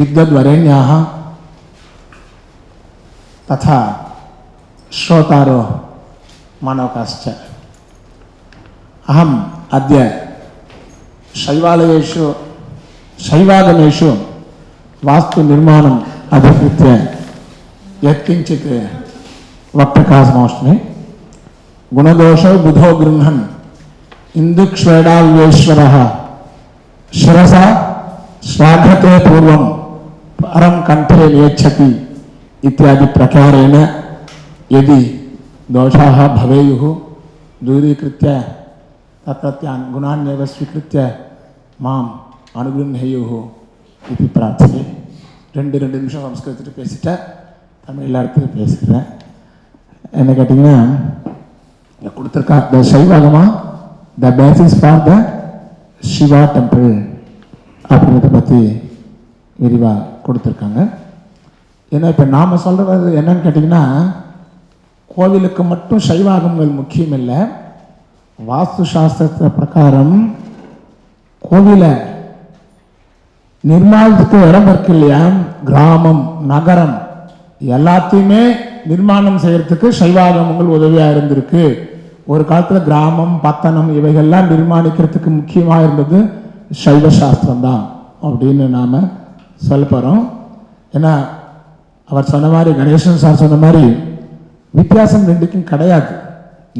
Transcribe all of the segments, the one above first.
దిగ్గద్వరేణ్యాः తథా శ్రోతారో మానవకాశ్చ అహం అద్య శైవాలయేషు శైవాగమేషు వాస్తు నిర్మాణం అధికృత్య యత్కించిత్ వక్తకాశమోష్మి గుణదోషో బుధో గృహన్ ఇందుక్ష్వేడాల్వేశ్వర శిరస శ్రాఘతే పూర్వం परं कण्ठे नेच्छति इत्यादि प्रकारेण यदि दोषाः भवेयुः दूरीकृत्य तत्रत्यान् गुणान्येव स्वीकृत्य माम् अनुगृह्णेयुः इति प्रार्थये ரெண்டு ரெண்டு நிமிஷம் சம்ஸ்கிருதத்தில் பேசிட்டேன் தமிழில் அடுத்தது பேசுகிறேன் என்ன கேட்டிங்கன்னா இங்க கொடுத்துருக்கா the Shaivagama the basis for the Shiva temple அப்படின்றத பற்றி விரிவாக கொடுத்துருக்காங்க. ஏன்னா இப்போ நாம் சொல்கிறது என்னன்னு கேட்டிங்கன்னா கோவிலுக்கு மட்டும் சைவாகங்கள் முக்கியம் இல்லை வாஸ்து சாஸ்திரத்தை பிரகாரம் கோவிலை நிர்மாணத்துக்கு இடம் இருக்கு இல்லையா? கிராமம் நகரம் எல்லாத்தையுமே நிர்மாணம் செய்கிறதுக்கு சைவாகமங்கள் உதவியாக இருந்திருக்கு. ஒரு காலத்தில் கிராமம் பத்தனம் இவைகள்லாம் நிர்மாணிக்கிறதுக்கு முக்கியமாக இருந்தது சைவ சாஸ்திரம் தான் அப்படின்னு நாம் சொல்ல போகிறோம் ஏன்னா அவர் சொன்ன மாதிரி கணேசன் சார் சொன்ன மாதிரி வித்தியாசம் ரெண்டுக்கும் கிடையாது.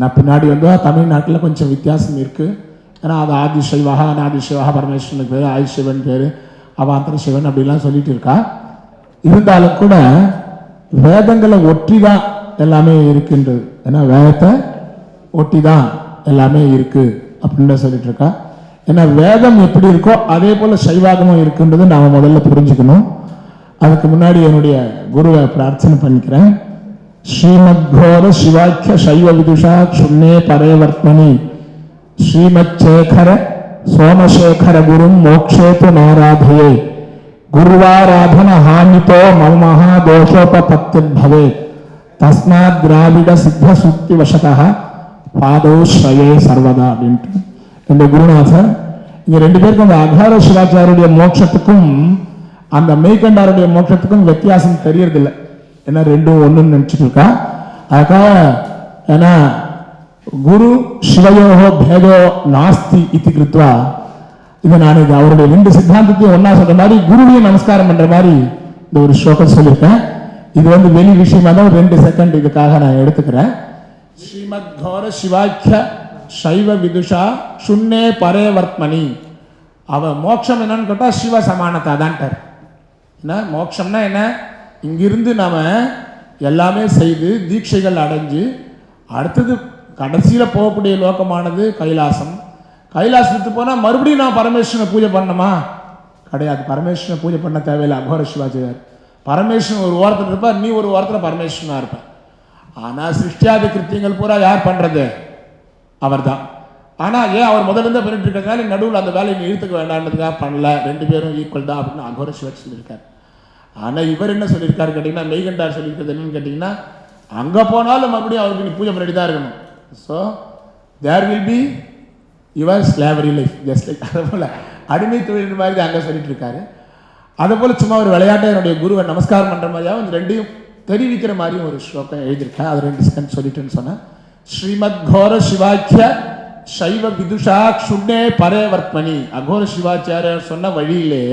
நான் பின்னாடி வந்து தமிழ்நாட்டில் கொஞ்சம் வித்தியாசம் இருக்குது ஏன்னா அது ஆதி சைவகா அநாதி சிவகா பரமேஸ்வரனுக்கு பேர் ஆதி சிவன் பேர் அவாந்தர சிவன் அப்படிலாம் சொல்லிட்டு இருக்கா. இருந்தாலும் கூட வேதங்களை ஒட்டி தான் எல்லாமே இருக்கின்றது. ஏன்னா வேதத்தை ஒட்டி தான் எல்லாமே இருக்குது அப்படின்னு சொல்லிட்டு இருக்கா. ஏன்னா வேதம் எப்படி இருக்கோ அதே போல சைவாகமும் இருக்குன்றது நாம முதல்ல புரிஞ்சுக்கணும். அதுக்கு முன்னாடி என்னுடைய குருவை பிரார்த்தனை பண்ணிக்கிறேன். ஸ்ரீமத் கோர சிவாக்கிய சைவ விதுஷா சுண்ணே ஸ்ரீமத் சேகர சோமசேகர குரும் மோக்ஷேத்து நாராதையே குருவாராதன ஹானிதோ மம மகாதோஷோபபத்திர்பவே. தஸ்மாத் திராவிட சித்த சுத்தி வசதா பாதோ ஸ்ரயே சர்வதா அப்படின்ட்டு. இந்த குருநாதர் இங்க ரெண்டு பேருக்கும் அந்த அகார சிவாச்சாரியுடைய மோட்சத்துக்கும் அந்த மெய்கண்டாருடைய மோட்சத்துக்கும் வித்தியாசம் தெரியறதில்லை. ஏன்னா ரெண்டும் ஒன்றுன்னு நினச்சிட்டு இருக்கா? அதுக்காக ஏன்னா குரு சிவயோகோ பேதோ நாஸ்தி இத்தி கிருத்வா. இதை நான் இது அவருடைய ரெண்டு சித்தாந்தத்தையும் ஒன்றா சொல்கிற மாதிரி குருவையும் நமஸ்காரம் பண்ணுற மாதிரி இந்த ஒரு ஸ்லோகம் சொல்லியிருக்கேன். இது வந்து வெளி விஷயமா தான் ஒரு ரெண்டு செகண்ட் இதுக்காக நான் எடுத்துக்கிறேன். ஸ்ரீமத் கோர சிவாக்கிய சைவ விதுஷா சுண்ணே பரே வர்த்மனி அவன் மோட்சம் என்னன்னு கேட்டால் சிவ சமானதா தான்ட்டார் என்ன? மோட்சம்னா என்ன? இங்கிருந்து நாம் எல்லாமே செய்து தீட்சைகள் அடைஞ்சு அடுத்தது கடைசியில் போகக்கூடிய லோகமானது கைலாசம். கைலாசத்துக்கு போனால் மறுபடியும் நான் பரமேஸ்வரனை பூஜை பண்ணணுமா? கிடையாது. பரமேஸ்வரனை பூஜை பண்ண தேவையில்லை. அகோர சிவாச்சாரியார் பரமேஸ்வரன் ஒரு ஓரத்தில் இருப்பார் நீ ஒரு ஓரத்தில் பரமேஸ்வரனாக இருப்பேன் ஆனால் சிருஷ்டியாதி கிருத்தியங்கள் பூரா யார் பண்ணுறது அவர் தான் ஆனால் ஏன் அவர் முதல்ல இருந்தே பண்ணிட்டு இருக்கிறதுனால நடுவில் அந்த வேலையை நீ இழுத்துக்க வேண்டாம்ன்றதுக்காக பண்ணல. ரெண்டு பேரும் ஈக்குவல் தான் அப்படின்னு அகோர சிவர் சொல்லியிருக்காரு. ஆனால் இவர் என்ன சொல்லியிருக்காரு கேட்டிங்கன்னா மெய்கண்டார் சொல்லியிருக்கிறது என்னன்னு கேட்டிங்கன்னா அங்கே போனாலும் மறுபடியும் அவருக்கு நீ பூஜை பண்ணிட்டு தான் இருக்கணும். So there will be your slavery life just like அதே போல் அடிமை தொழில் மாதிரி அங்கே சொல்லிட்டு இருக்காரு அதே போல் சும்மா ஒரு விளையாட்டை என்னுடைய குருவை நமஸ்காரம் பண்ணுற மாதிரியாகவும் ரெண்டையும் தெரிவிக்கிற மாதிரியும் ஒரு ஸ்லோகம் எழுதியிருக்கேன். அது ரெண்டு செகண்ட் சொல்லிட்டேன்னு சொன்னேன். ஸ்ரீமத் கோர சிவாக்கிய சைவ விதுஷா சுண்ணே பரே வர்த்மணி அகோர சிவாச்சாரியர் சொன்ன வழியிலே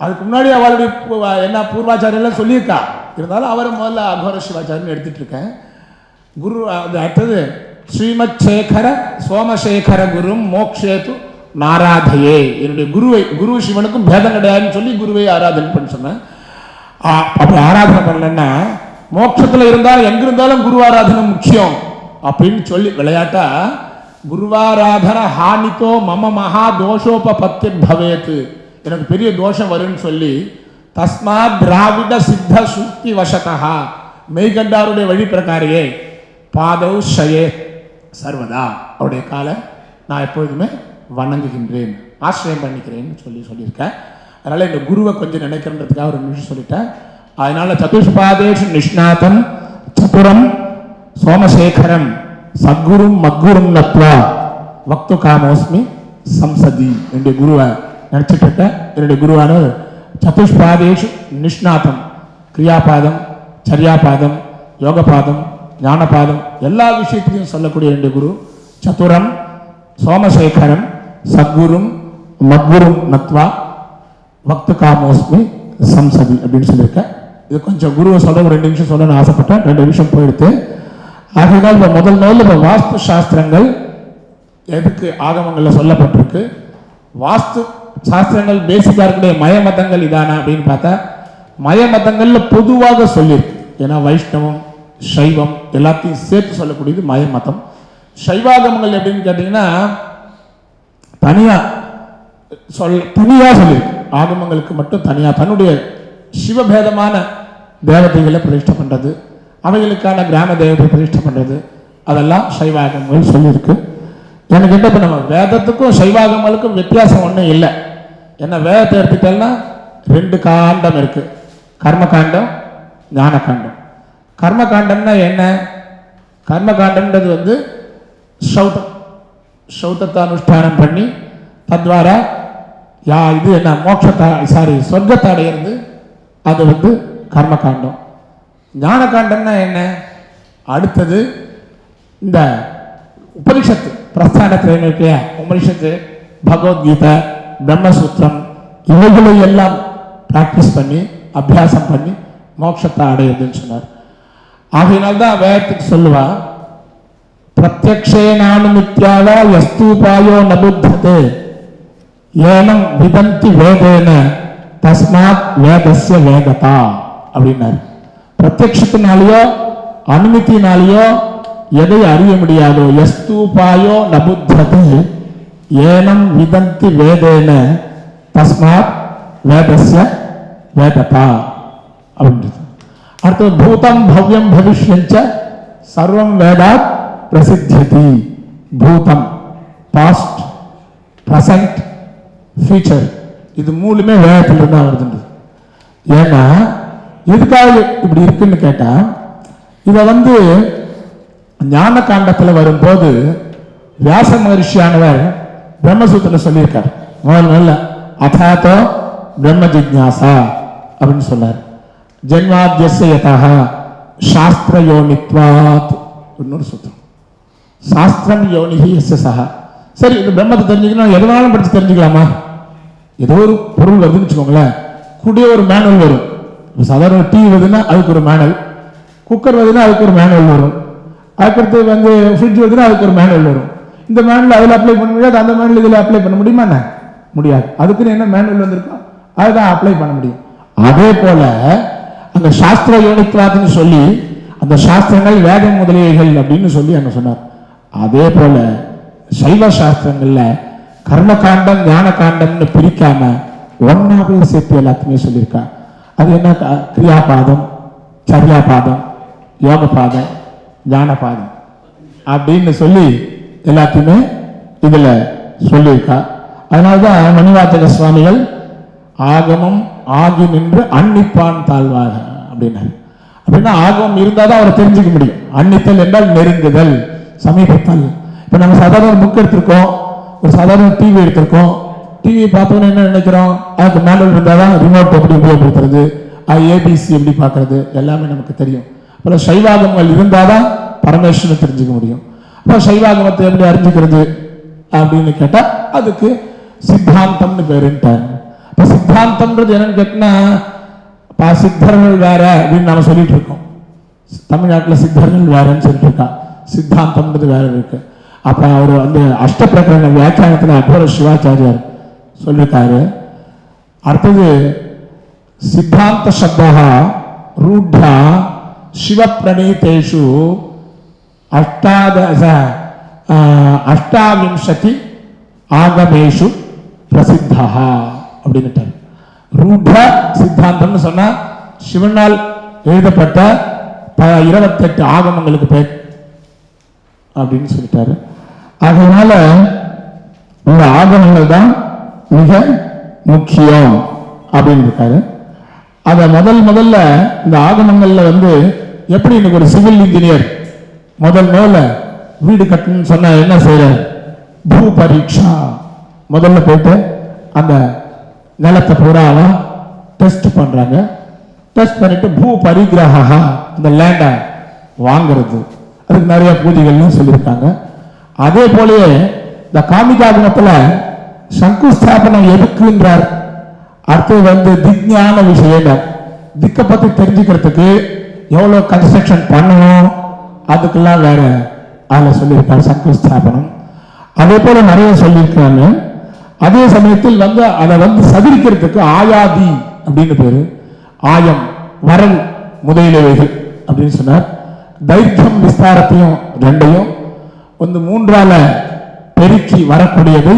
அதுக்கு முன்னாடி அவளுடைய என்ன பூர்வாச்சாரியெல்லாம் சொல்லியிருக்கா. இருந்தாலும் அவரை முதல்ல அகோர சிவாச்சாரியன்னு எடுத்துட்டு இருக்கேன் குரு அது அடுத்தது ஸ்ரீமத் சேகர சோமசேகர குரும் மோக்ஷேத்து நாராதையே. என்னுடைய குருவை குரு சிவனுக்கும் பேதம் கிடையாதுன்னு சொல்லி குருவை ஆராதனை பண்ண சொன்னேன். அப்படி ஆராதனை பண்ணலன்னா மோட்சத்தில் இருந்தால் எங்கிருந்தாலும் குருவாராதனை முக்கியம். அப்படின்னு சொல்லி விளையாட்டா குருவாராதன ஹானித்தோ மம மகா தோஷோபபத்தி பவேத்து எனக்கு பெரிய தோஷம் வரும்னு சொல்லி தஸ்மாத் திராவிட சித்த சுத்தி வசதா மெய்கண்டாருடைய வழி பிரகாரியே பாதௌ ஷயே சர்வதா. அவருடைய காலை நான் எப்பொழுதுமே வணங்குகின்றேன் ஆசிரியம் பண்ணிக்கிறேன்னு சொல்லி சொல்லியிருக்கேன். அதனால் இந்த குருவை கொஞ்சம் நினைக்கிறன்றதுக்காக ஒரு நிமிஷம் சொல்லிட்டேன். அதனால சதுஷ்பாதேஷு நிஷ்ணாதம் சதுரம் சோமசேகரம் சத்குரும் மத்குரும் நத்வா வக்து காமோஸ்மி சம்சதி என்னுடைய குருவை நினச்சிட்டு இருக்கேன் என்னுடைய குருவானவர் சதுஷ்பாதேஷு நிஷ்ணாதம் கிரியாபாதம் சரியாபாதம் யோகபாதம் ஞானபாதம் எல்லா விஷயத்திலையும் சொல்லக்கூடிய என்னுடைய குரு சதுரம் சோமசேகரம் சத்குரும் மத்குரும் நத்வா வக்து காமோஸ்மி சம்சதி அப்படின்னு சொல்லியிருக்கேன் இது கொஞ்சம் குருவை சொல்ல ஒரு ரெண்டு நிமிஷம் சொல்லணும்னு ஆசைப்பட்டேன். ரெண்டு நிமிஷம் போயிடுத்து. ஆகையினால் இப்போ முதல் முதல்ல இப்போ வாஸ்து சாஸ்திரங்கள் எதுக்கு ஆகமங்களில் சொல்லப்பட்டிருக்கு? வாஸ்து சாஸ்திரங்கள் பேசிக்காக இருக்கக்கூடிய மயமதங்கள் இதானா அப்படின்னு பார்த்தா மயமதங்களில் பொதுவாக சொல்லியிருக்கு. ஏன்னா வைஷ்ணவம் சைவம் எல்லாத்தையும் சேர்த்து சொல்லக்கூடியது மயமதம் சைவாகமங்கள் எப்படின்னு கேட்டிங்கன்னா தனியாக சொல் தனியாக சொல்லியிருக்கு. ஆகமங்களுக்கு மட்டும் தனியாக தன்னுடைய சிவபேதமான தேவதைகளை பிரதிஷ்டை பண்ணுறது அவைகளுக்கான கிராம தேவதை பிரதிஷ்டை பண்ணுறது அதெல்லாம் சைவாகங்கள் சொல்லியிருக்கு. எனக்கு என்ன இப்போ நம்ம வேதத்துக்கும் சைவாகங்களுக்கும் வித்தியாசம் ஒன்றும் இல்லை. ஏன்னா வேதத்தை எடுத்துட்டோம்னா ரெண்டு காண்டம் இருக்கு. கர்மகாண்டம் ஞானகாண்டம். கர்மகாண்டம்னா என்ன? கர்மகாண்டம்ன்றது வந்து சௌதம் சௌத்தத்தை அனுஷ்டானம் பண்ணி தத்வாரா யா இது என்ன? மோட்சத்தை சாரி சொர்க்கத்தை அடையிறது அது வந்து கர்மகாண்டம். ஞானகாண்டம்னா என்ன? அடுத்தது இந்த உபனிஷத்து பிரஸ்தானத்தில் திரைமைக்கிய உபனிஷத்து பகவத்கீதை பிரம்மசூத்திரம் இவைகளை எல்லாம் ப்ராக்டிஸ் பண்ணி அபியாசம் பண்ணி மோட்சத்தை அடையுதுன்னு சொன்னார். ஆகையினால்தான் வேதத்துக்கு சொல்லுவா பிரத்யக்ஷே பிரத்யக்ஷேனானுமித்யாவ யஸ்தூபாயோ நபுத்தது ஏனம் விதந்தி வேதேன தஸ்மாத் வேதஸ்ய வேததா. அப்படின்னாரு பிரத்யக்ஷத்தினாலேயோ அனுமதியினாலேயோ எதை அறிய முடியாதோ யஸ்தூபாயோ நபுத்ததே ஏனம் விதந்தி வேதேன தஸ்மாத் வேதஸ்ய வேததா அப்படின்றது அடுத்தது பூதம் பவ்யம் பவிஷ்யஞ்ச சர்வம் வேதாத் பிரசித்தியதி பூதம் பாஸ்ட் ப்ரெசன்ட் ஃபியூச்சர் இது மூணுமே வேதத்துல தான் வருதுன்றது ஏன்னா எதுக்காக இப்படி இருக்குன்னு கேட்டா இதை வந்து ஞான காண்டத்தில் வரும்போது வியாச மகர்ஷியானவர் பிரம்மசூத்திரம் சொல்லியிருக்கார். முதல் நல்ல அதாத்தோ பிரம்ம ஜிக்யாசா அப்படின்னு சொன்னார். ஜென்மாத்தியஸ்ய சாஸ்திர யோனித்வாத் இன்னொரு சூத்திரம். சாஸ்திரம் யோனிகி எஸ் சரி இந்த பிரம்மத்தை தெரிஞ்சுக்கணும் எது படித்து தெரிஞ்சுக்கலாமா? ஏதோ ஒரு பொருள் வருதுன்னு வச்சுக்கோங்களேன். கூடிய ஒரு மேனுவல் வரும். சாதாரண டீ வருதுன்னா அதுக்கு ஒரு மேனல் குக்கர் வருதுன்னா அதுக்கு ஒரு மேனுவல் வரும். அதுக்கடுத்து வந்து ஃப்ரிட்ஜ் வருதுன்னா அதுக்கு ஒரு மேனுவல் வரும். இந்த மேனுவல் அதில் அப்ளை பண்ண முடியாது அந்த மேனுவல் இதில் அப்ளை பண்ண முடியுமா என்ன? முடியாது. அதுக்குன்னு என்ன மேனுவல் வந்திருக்கோ அதுதான் அப்ளை பண்ண முடியும். அதே போல அந்த சாஸ்திர யோனித்வாத்னு சொல்லி அந்த சாஸ்திரங்கள் வேத முதலீடுகள் அப்படின்னு சொல்லி அங்கே சொன்னார். அதே போல சைவ சாஸ்திரங்கள்ல கர்மகாண்டம் ஞான காண்டம்னு பிரிக்காம ஒன்னாவே சேர்த்து எல்லாத்தையுமே சொல்லியிருக்காங்க அது என்ன கிரியாபாதம் சரியாபாதம் யோகபாதம் ஞானபாதம் அப்படின்னு சொல்லி எல்லாத்தையுமே இதில் சொல்லியிருக்கா அதனால்தான் மணிவாத்தக சுவாமிகள் ஆகமம் ஆகி நின்று அன்னிப்பான் தாழ்வாக அப்படின்னாரு அப்படின்னா ஆகமம் இருந்தால் தான் அவரை தெரிஞ்சுக்க முடியும் அன்னித்தல் என்றால் நெருங்குதல் சமீபத்தல் இப்போ நம்ம சாதாரண புக் எடுத்திருக்கோம் ஒரு சாதாரண டிவி எடுத்திருக்கோம் டிவி பார்த்தோன்னே என்ன நினைக்கிறோம்? அதுக்கு மேனுவல் இருந்தால் தான் ரிமோட் எப்படி உபயோகப்படுத்துறது? ஏபிசி எப்படி பார்க்கறது? எல்லாமே நமக்கு தெரியும். அப்புறம் சைவாகமங்கள் இருந்தால் தான் பரமேஸ்வரனை தெரிஞ்சுக்க முடியும். அப்புறம் சைவாகமத்தை எப்படி அறிஞ்சிக்கிறது? அப்படின்னு கேட்டால் அதுக்கு சித்தாந்தம்னு பேருன்ட்டாங்க இப்போ சித்தாந்தம்ன்றது என்னன்னு கேட்டினா பா சித்தர்கள் வேற அப்படின்னு நம்ம சொல்லிட்டு இருக்கோம். தமிழ்நாட்டில் சித்தர்கள் வேறன்னு சொல்லிட்டு இருக்கான் சித்தாந்தம்ன்றது வேற இருக்கு. அப்புறம் அவர் வந்து அஷ்டப்பிரகரண வியாக்கியானத்தில் அக்பர சிவாச்சாரியார் சொல்லியிருக்காரு. அடுத்தது சித்தாந்த சப்தா ரூட்யா சிவப்பிரணீதேஷு அஷ்டாதச ஆ, அஷ்டாவிம்சதி ஆகமேஷு பிரசித்தா அப்படின்னுட்டார். ரூಢ சித்தாந்தம்னு சொன்னால் சிவனால் எழுதப்பட்ட ப- இருபத்தெட்டு ஆகமங்களுக்கு பேர் அப்படின்னு சொல்லிட்டாரு. அதனால இந்த ஆகமங்கள் தான் மிக முக்கியம் அப்படின்னு இருக்காரு. அதை முதல் முதல்ல இந்த ஆகமங்கள்ல வந்து எப்படி இன்னைக்கு ஒரு சிவில் இன்ஜினியர் முதல் முதல்ல வீடு கட்டணும்னு சொன்ன என்ன செய்யற பூ பரீட்சா. முதல்ல போயிட்டு அந்த நிலத்தை பூராவா டெஸ்ட் பண்றாங்க. டெஸ்ட் பண்ணிட்டு பூ பரிகிரகா அந்த லேண்டை வாங்குறது. அதுக்கு நிறைய பூஜைகள்லாம் சொல்லியிருக்காங்க. அதே போலயே இந்த காமிகாகமத்துல சங்குஸ்தாபனம் எதுக்குன்றார் அடுத்தது வந்து திக்ஞான விஷயம் திக்கை பற்றி தெரிஞ்சுக்கிறதுக்கு எவ்வளோ கன்ஸ்ட்ரக்ஷன் பண்ணணும் அதுக்கெல்லாம் வேற அதில் சொல்லியிருக்காரு சங்குஸ்தாபனம். அதே போல் நிறைய சொல்லியிருக்காங்க. அதே சமயத்தில் வந்து அதை வந்து சதிரிக்கிறதுக்கு ஆயாதி அப்படின்னு பேர். ஆயம் வரல் முதலியவைகள் அப்படின்னு சொன்னார். தைரியம் விஸ்தாரத்தையும் ரெண்டையும். வந்து மூன்றால பெருக்கி வரக்கூடியதை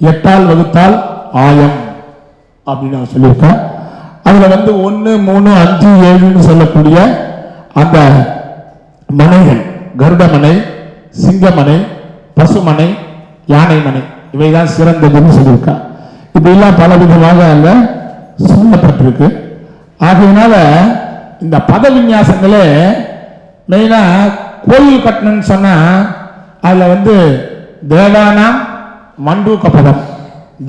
எட்டால் வகுத்தால் ஆயம் அப்படின்னு அவர் சொல்லியிருக்கேன் அதுல வந்து ஒன்னு மூணு அஞ்சு ஏழுன்னு சொல்லக்கூடிய அந்த மனைகள் கருடமனை சிங்கமனை பசுமனை யானை மனை இவைதான் சிறந்ததுன்னு சொல்லியிருக்கா இப்படிலாம் பல விதமாக அங்க சொல்லப்பட்டிருக்கு ஆகையினால இந்த பத விநியாசங்களே மெயினா கோயில் கட்டணும்னு சொன்னா அதுல வந்து தேவானாம் மண்டூக்க பதம்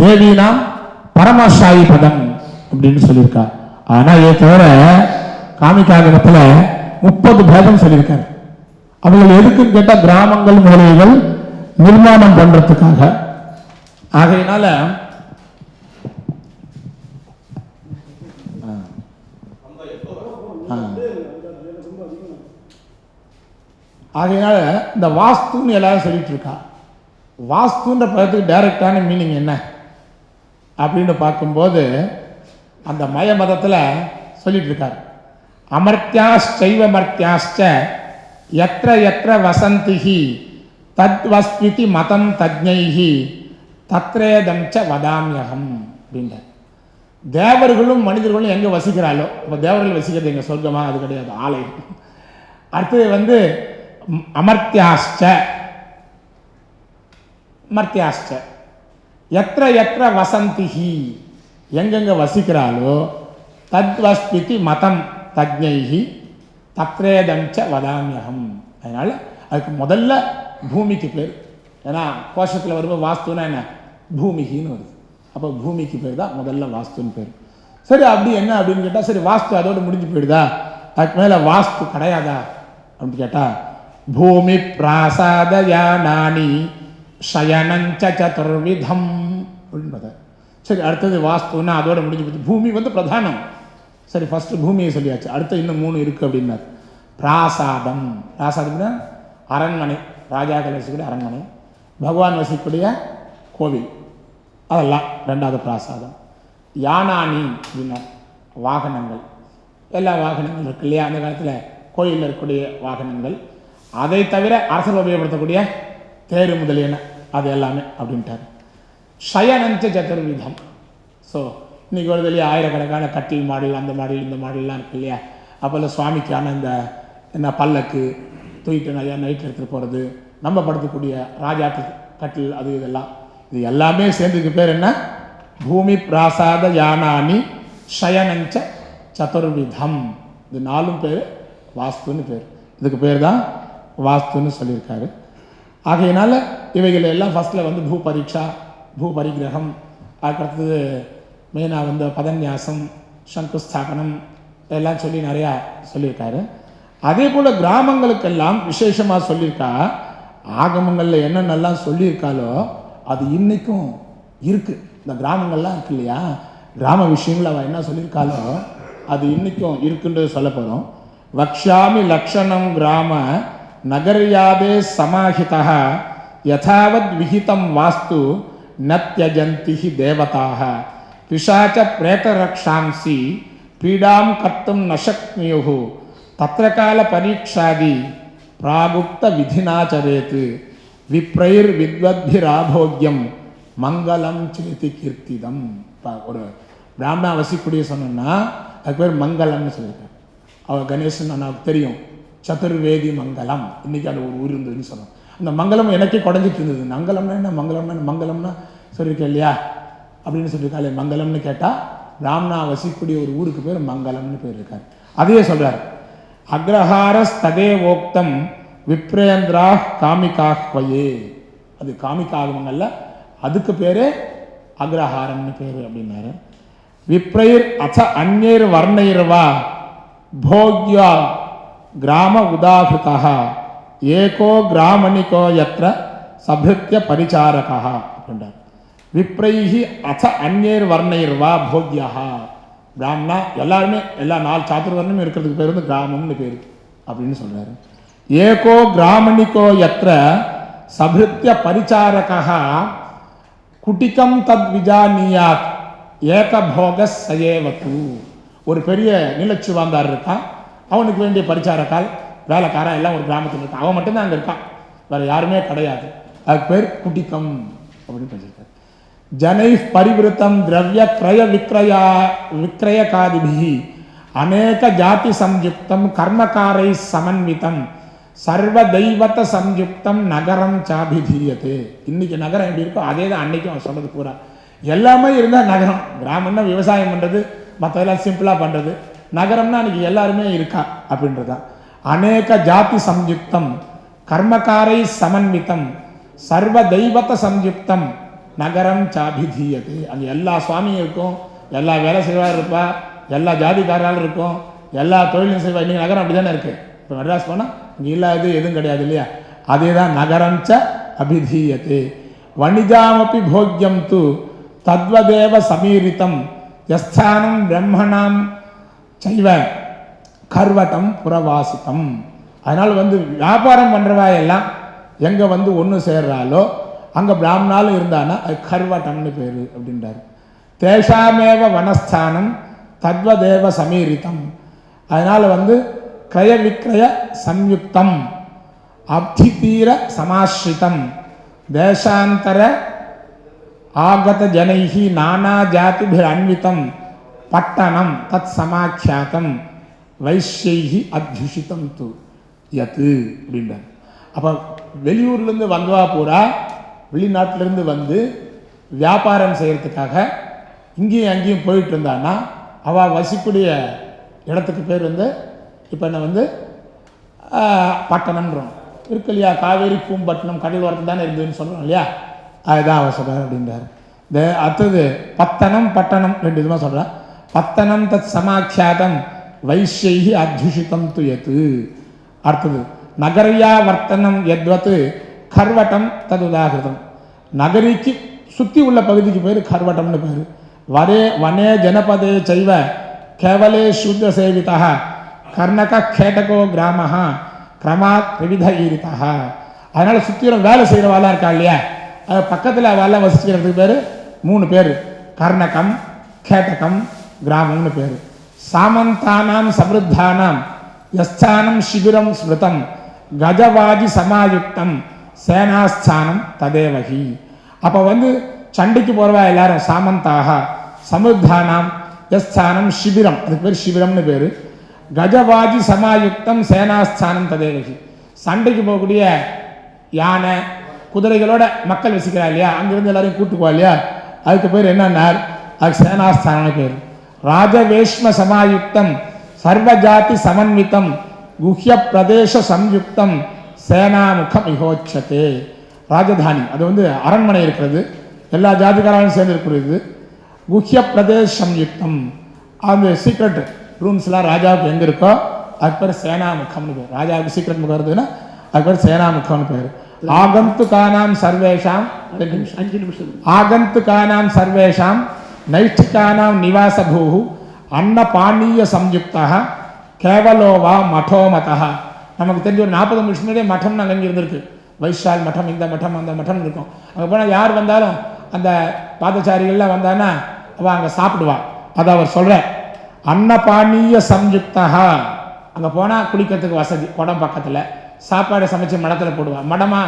தேவினா பரமசாயி பதம் அப்படின்னு சொல்லியிருக்கார். ஆனால் இதை தவிர காமிக்காகத்துல முப்பது பேதம் சொல்லியிருக்காரு. அவர்கள் எதுக்குன்னு கேட்டால் கிராமங்கள் மூலைகள் நிர்மாணம் பண்ணுறதுக்காக ஆகையினால ஆகையினால இந்த வாஸ்துன்னு எல்லாரும் சொல்லிட்டு இருக்கா. வாஸ்துன்ற பதத்துக்கு டைரக்டான மீனிங் என்ன? அப்படின்னு பார்க்கும்போது அந்த மய மதத்தில் சொல்லிட்டு இருக்கார். அமர்த்தியாச்சைவ மர்த்தியாச்ச எத்த எத்திர வசந்திஹி தத்வஸ்மிதி மதம் தஜ்ஞைஹி தத்ரேதம் ச வதாமியகம் அப்படின்ற தேவர்களும் மனிதர்களும் எங்கே வசிக்கிறாளோ? இப்போ தேவர்கள் வசிக்கிறது எங்கள் சொர்க்கமாக அது கிடையாது. ஆலயம். அடுத்தது வந்து அமர்த்தியாஸ்ட அமர்த்தியாச்ச மர்த்தியாச்ச எத்திர எத்திர வசந்திஹி எங்கெங்க வசிக்கிறாளோ தத்வஸ்மிதி மதம் தஜ்ஞைஹி தத்ரேதம் ச வதாமியகம் அதனால அதுக்கு முதல்ல பூமிக்கு பேர் ஏன்னா கோஷத்தில் வரும்போது வாஸ்துனா என்ன பூமிகின்னு வருது அப்போ பூமிக்கு பேர் தான் முதல்ல வாஸ்துன்னு பேர் சரி அப்படி என்ன அப்படின்னு கேட்டால் சரி வாஸ்து அதோட முடிஞ்சு போயிடுதா அதுக்கு மேலே வாஸ்து கிடையாதா அப்படின்னு கேட்டால் பூமி பிராசாத யானானி சயனஞ்ச சதுர்விதம் அப்படின்னு சரி அடுத்தது வாஸ்துன்னா அதோட முடிஞ்சு போச்சு. பூமி வந்து பிரதானம். சரி ஃபஸ்ட்டு பூமியை சொல்லியாச்சு. அடுத்து இன்னும் மூணு இருக்குது அப்படின்னார். பிராசாதம். பிராசாதம்னா அரண்மனை. ராஜாக்கள் வசிக்கூடிய அரண்மனை. பகவான் வசிக்கக்கூடிய கோவில். அதெல்லாம் ரெண்டாவது பிராசாதம். யானானி அப்படின்னா வாகனங்கள். எல்லா வாகனங்களும் இருக்கு இல்லையா? அந்த காலத்தில் கோயிலில் இருக்கக்கூடிய வாகனங்கள். அதை தவிர அரசர் உபயோகப்படுத்தக்கூடிய தேர் முதலியன. அது எல்லாமே அப்படின்ட்டார். ஷயனஞ்ச சதுர்விதம் ஸோ இன்றைக்கி வருது இல்லையா ஆயிரக்கணக்கான கட்டில் மாடல் அந்த மாடல் இந்த மாடல்லாம் இருக்கு இல்லையா? அப்போல்லாம் சுவாமிக்கான இந்த என்ன பல்லக்கு தூக்கிட்டு நிறையா நைட் எடுத்துகிட்டு போகிறது நம்ம படுத்தக்கூடிய ராஜாக்கள் கட்டில் அது இதெல்லாம். இது எல்லாமே சேர்ந்ததுக்கு பேர் என்ன? பூமி பிராசாத யானானி ஷயனஞ்ச சதுர்விதம். இது நாலும் பேர் வாஸ்துன்னு பேர். இதுக்கு பேர் தான் வாஸ்துன்னு சொல்லியிருக்காரு. ஆகையினால இவைகள் எல்லாம் ஃபஸ்ட்டில் வந்து பூ பரீட்சா பூ பரிகிரகம் அதுக்கடுத்தது மெயினாக வந்து பதன்யாசம் சங்குஸ்தாபனம் எல்லாம் சொல்லி நிறையா சொல்லியிருக்காரு. அதே போல் கிராமங்களுக்கெல்லாம் விசேஷமாக சொல்லியிருக்கா ஆகமங்களில் என்னென்னலாம் சொல்லியிருக்காலோ அது இன்றைக்கும் இருக்குது இந்த கிராமங்கள்லாம் இருக்கு இல்லையா? கிராம விஷயங்கள் அவள் என்ன சொல்லியிருக்காளோ அது இன்றைக்கும் இருக்குன்றது சொல்ல போகிறோம் வக்ஷாமி லக்ஷணம் கிராம நகர்யாதே சமாஹிதா யதாவத் விஹிதம் வாஸ்து ந தியஜந்தி ஹி தேவதாக பிசாச்ச பிரேதரக்ஷாம்சி பீடாம் கர்த்தும் ந சக்னுயு தத்திர கால பரீட்சாதி பிராகுப்த விதினாச்சரேத் விப்ரைர் வித்வத்பிராபோக்யம் மங்களம் சேதி கீர்த்திதம் ஒரு பிராமணா வசிக்கூடிய சொன்னோம்னா அதுக்கு பேர் மங்களம்னு சொல்லியிருக்கேன் அவர் கணேசன் அண்ணாவுக்கு தெரியும். சதுர்வேதி மங்கலம் இன்னைக்கு அது ஒரு ஊர் இருந்ததுன்னு சொன்னோம். அந்த மங்கலம் எனக்கே குடஞ்சிட்டு இருந்தது. மங்கலம்னா என்ன? மங்களம்னா என்ன? சொல்லியிருக்கேன் இல்லையா? அப்படின்னு சொல்லியிருக்காளே மங்கலம்னு கேட்டால் ராம்னா வசிக்கக்கூடிய ஒரு ஊருக்கு பேர் மங்கலம்னு பேர் இருக்கார். அதையே சொல்கிறார் அக்ரஹார ததே ஓக்தம் விப்ரேந்திரா காமிகாஹ்வயே அது காமிகாகமங்கள்ல அதுக்கு பேரே அக்ரஹாரம்னு பேர் அப்படின்னாரு. விப்ரயிர் அச்ச அந்நேர் வர்ணைர்வா போக்யா கிராம உதாகிருதா ஏகோ கிராமணிகோ எத்த சபிருத்திய பரிச்சாரகா அப்படின்றார். விப்ரைஹி அச அந்நேர் வர்ணைர்வா போக்யா பிராமணா எல்லாருமே எல்லா நாலு சாத்திரவர்ணமும் இருக்கிறதுக்கு பேர் வந்து கிராமம்னு பேர் அப்படின்னு சொல்கிறாரு ஏகோ கிராமணிகோ எத்த சபிருத்திய பரிச்சாரகா. குட்டிகம் தத் விஜானியாத். ஏகபோக சயேவத்து ஒரு பெரிய நிலச்சுவாந்தார் இருக்கான் அவனுக்கு வேண்டிய பரிச்சாரக்கால் வேலைக்காரன் எல்லாம் ஒரு கிராமத்தில் இருக்கான். அவன் மட்டும்தான் அங்கே இருக்கான். வேறு யாருமே கிடையாது. அதுக்கு பேர் குட்டிகம் அப்படின்னு சொல்லியிருக்காரு ஜனை பரிவிருத்தம் திரவிய கிரய விக்ரயா விக்ரயகாதிபிகி அநேக ஜாதி சம்யுக்தம் கர்மகாரை சமன்விதம். சர்வ தெய்வத்த சம்யுக்தம் நகரம் சாபிதீயது. இன்னைக்கு நகரம் எப்படி இருக்கோ அதே தான் அன்னைக்கும் அவன் சொன்னது பூரா. எல்லாமே இருந்தால் நகரம். கிராமம்னா விவசாயம் பண்ணுறது மற்றதெல்லாம் சிம்பிளாக பண்ணுறது நகரம்னா அன்னைக்கு எல்லாருமே இருக்கா அப்படின்றதான். அநேக ஜாதி சம்யுக்தம் கர்மகாரை சமன்விதம் சர்வ தெய்வத்த சம்யுக்தம் நகரம் சாபிதீயது. அங்கே எல்லா சுவாமியும் இருக்கும் எல்லா வேலை செய்வார் இருப்பா எல்லா ஜாதிக்காராலும் இருக்கும் எல்லா தொழிலும் செய்வா இன்னைக்கு நகரம் அப்படி தானே இருக்குது இப்போ மெட்ராஸ் போனால் இங்கே இல்லாது எதுவும் கிடையாது இல்லையா? அதே தான் நகரம் ச அபிதீயते வணிஜாமப்பி போக்கியம் து தத்வதேவ சமீரித்தம் யஸ்தானம் பிரம்மணாம் சைவ கர்வட்டம் புறவாசித்தம். அதனால் வந்து வியாபாரம் பண்ணுறவா எல்லாம் எங்கே வந்து ஒன்று சேர்றாலோ அங்கே பிராமணாலும் இருந்தானா அது கர்வட்டம்னு பேர் அப்படின்றார். தேஷாமேவ வனஸ்தானம் தத்வதேவ சமீரித்தம். அதனால் வந்து கிரய விக்ரய சம்யுக்தம் அப்திதீர சமாஸ்ரிதம். தேசாந்தர ஆகத ஜனைகி நானா ஜாதிபிர் அன்விதம் பட்டணம் தத் சமாக்கியாத்தம் வைஷைகி அத்யுஷிதம் து யத்து அப்படின்றார். அப்போ வெளியூர்லேருந்து வந்தவா பூரா வெளிநாட்டிலேருந்து வந்து வியாபாரம் செய்கிறதுக்காக இங்கேயும் அங்கேயும் போயிட்டு இருந்தான்னா அவள் வசிக்கூடிய இடத்துக்கு பேர் வந்து இப்போ என்ன வந்து பட்டணம்ன்றோம் இருக்கு இல்லையா காவேரி பூம்பட்டினம் கடல் ஓரத்தில் தானே இருந்ததுன்னு சொல்கிறோம் இல்லையா? அதுதான் அவர் சொல்கிறார் அப்படின்றார். இந்த அடுத்தது பத்தனம் பட்டணம் ரெண்டு விதமாக சொல்கிறார் பத்தனம் தத் சமாக்கியாதம். வைஷ்யைஹி அத்யுஷிதம் துயத்து. அடுத்தது நகரியா வர்த்தனம் எத்வத்து கர்வட்டம் தது உதாகிருதம் நகரிக்கு சுற்றி உள்ள பகுதிக்கு பேர் கர்வட்டம்னு பேர். வரே வனே ஜனபதே சைவ கேவலே சுத்த சேவிதா. கர்ணக கேட்டகோ கிராமஹ கிரமா திரிவித ஈரிதா. அதனால் சுற்றிலும் வேலை செய்கிறவாலாம் இருக்கா இல்லையா? அது பக்கத்தில் வேலை வசிக்கிறதுக்கு பேர் மூணு பேர். கர்ணகம் கேட்டகம் கிராமம்னு பேர். சாமந்தானாம் சமிருத்தானாம் யஸ்தானம் சிபிரம் ஸ்மிருதம் கஜவாஜி சமாயுக்தம் சேனாஸ்தானம் ததேவகி. அப்போ வந்து சண்டைக்கு போகிறவா எல்லாரும்? சாமந்தாக சமிருத்தானாம் யஸ்தானம் சிபிரம் அதுக்கு பேர் சிபிரம்னு பேர். கஜவாஜி சமாயுக்தம் சேனாஸ்தானம் ததேவகி. சண்டைக்கு போகக்கூடிய யானை குதிரைகளோட மக்கள் வசிக்கிறா இல்லையா? அங்கேருந்து எல்லாரையும் கூட்டுக்குவா இல்லையா? அதுக்கு பேர் என்னன்னார்? அதுக்கு சேனாஸ்தானம் பேர். ராஜவேஷ்ம சமாயுக்தம் சர்வஜாதி சமன்விதம் குஹ்ய பிரதேச சம்யுக்தம் சேனாமுகம் இகோச்சதே ராஜதானி அது வந்து அரண்மனை இருக்கிறது எல்லா ஜாதிகாராலும் சேர்ந்து இருக்கிறது குஹ்ய பிரதேச சம்யுக்தம். அந்த சீக்ரெட் ரூம்ஸ்லாம் ராஜாவுக்கு எங்கே இருக்கோ அதுக்கு பேர் சேனாமுகம்னு பேர். ராஜாவுக்கு சீக்ரெட் முகம் இருந்ததுன்னா அதுக்கு பேர் சேனாமுகம்னு பேர். ஆகந்துகானாம் சர்வேஷாம் அஞ்சு நிமிஷம். ஆகந்துகானாம் சர்வேஷாம் நைஷ்டிகானாம் நிவாசபூ அன்னபானீய சம்யுக்தா கேவலோவா நமக்கு தெரிஞ்ச ஒரு நாற்பது நிமிஷம் முன்னாடியே மட்டம் நாங்கள் இங்கே இருந்திருக்கு. வைஷால் மட்டம் இந்த மட்டம் அந்த மட்டம் இருக்கும். அங்கே போனால் யார் வந்தாலும் அந்த பாதச்சாரிகள்லாம் வந்தான்னா அவள் அங்கே சாப்பிடுவா. அதை அவர் சொல்கிறார் அன்னபானீய சம்யுக்தா அங்கே போனால் குளிக்கிறதுக்கு வசதி குடம் பக்கத்தில். சாப்பாடு சமைச்சு மடத்தில் போடுவா. மடமா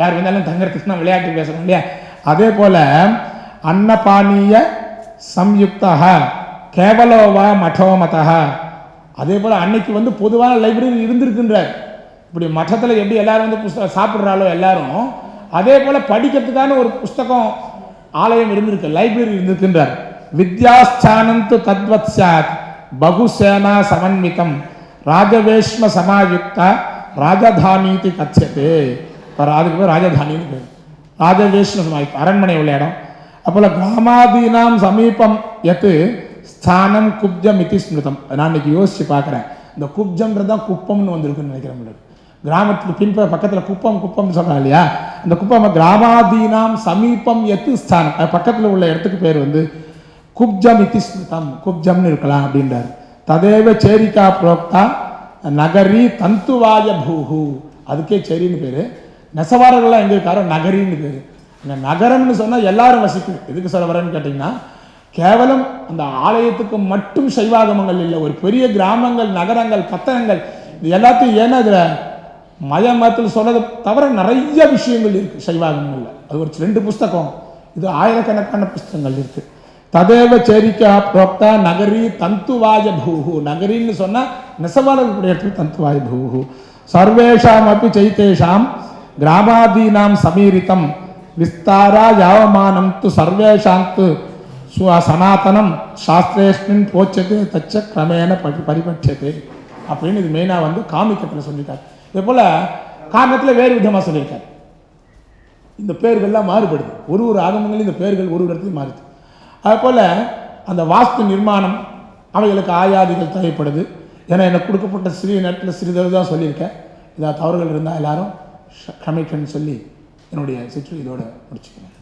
யார் வந்தாலும் தங்கறதுக்குன்னா விளையாட்டு பேசுகிறோம் இல்லையா? அதே போல் அன்னபானீய சம்யுக்தா கேவலோவா மட்டோமதா அதே போல் அன்னைக்கு வந்து பொதுவான லைப்ரரி இருந்திருக்குன்றார். இப்படி மட்டத்தில் எப்படி எல்லாரும் வந்து புஸ்தகம் சாப்பிட்றாலோ எல்லாரும் அதே போல் படிக்கிறதுக்கான ஒரு புஸ்தகம் ஆலயம் இருந்திருக்கு லைப்ரரி இருந்திருக்கின்றார். வித்யாஸ்தானந்து தத்வத் சாத் பகுசேனா சமன்விதம் ராஜவேஷ்ம சமாயுக்தா ராஜதானீதி கச்சது. அதுக்கு பேர் ராஜதானின்னு பேர். ராஜவேஷ்ம சமாயுக்தா அரண்மனை உள்ள இடம். அப்போல கிராமாதீனாம் சமீபம் எத்து ஸ்தானம் குப்ஜம் இத்தி ஸ்மிருதம். நான் இன்னைக்கு யோசிச்சு பார்க்குறேன். இந்த குப்ஜம்ன்றது தான் குப்பம்னு வந்திருக்குன்னு நினைக்கிறேன் கிராமத்துக்கு பின்ப பக்கத்தில் குப்பம் குப்பம்னு சொல்கிறாங்க இல்லையா? அந்த குப்பம் கிராமாதீனாம் சமீபம் எத்து ஸ்தானம். அது பக்கத்தில் உள்ள இடத்துக்கு பேர் வந்து குப்ஜம் இத்தி ஸ்மிருதம். குப்ஜம்னு இருக்கலாம் அப்படின்றார். ததேவ சேரிக்கா புரோக்தா நகரி தந்துவாய பூஹு. அதுக்கே சரின்னு பேர். நெசவாரர்கள்லாம் எங்கே இருக்காரோ நகரின்னு பேர். இந்த நகரம்னு சொன்னால் எல்லாரும் வசிக்கும். எதுக்கு சொல்ல வரேன்னு கேட்டிங்கன்னா கேவலம் அந்த ஆலயத்துக்கு மட்டும் சைவாகமங்கள் இல்லை. ஒரு பெரிய கிராமங்கள் நகரங்கள் பட்டணங்கள் இது எல்லாத்தையும் ஏன்னா இதில் மய மதத்தில் சொன்னதை தவிர நிறைய விஷயங்கள் இருக்குது சைவாகமங்களில். அது ஒரு ரெண்டு புஸ்தகம். இது ஆயிரக்கணக்கான புஸ்தகங்கள் இருக்குது ததேவ சேரிக்கா புரோக்தா நகரி தந்துவாய பூஹு. நகரின்னு சொன்னால் நெசவாளர்களுடைய இடத்துல தந்துவாய பூஹு. சர்வேஷாம் அப்படி சைத்தேஷாம் கிராமாதீனாம் சமீரிதம் விஸ்தாரா யாவமானம் து சர்வேஷாம் து சு- சனாதனம் சாஸ்திரேஷ்மின் போச்சது தச்ச கிரமேண பரி பரிபட்சது அப்படின்னு இது மெயினாக வந்து காமிக்கத்தில் சொல்லியிருக்காரு. இதே போல் காரணத்தில் வேறு விதமாக சொல்லியிருக்காரு. இந்த பேர்கள்லாம் மாறுபடுது. ஒரு ஒரு ஆகமங்களையும் இந்த பேர்கள் ஒரு ஒரு இடத்துலையும் மாறுது. அதுபோல் அந்த வாஸ்து நிர்மாணம் அவைகளுக்கு ஆயாதிகள் தேவைப்படுது. ஏன்னா எனக்கு கொடுக்கப்பட்ட சிறிய நேரத்தில் சிறிதளவு தான் சொல்லியிருக்கேன். இதாக தவறுகள் இருந்தால் எல்லாரும் க்ஷமிக்கன்னு சொல்லி என்னுடைய சிற்று இதோட முடிச்சுக்கிறேன்.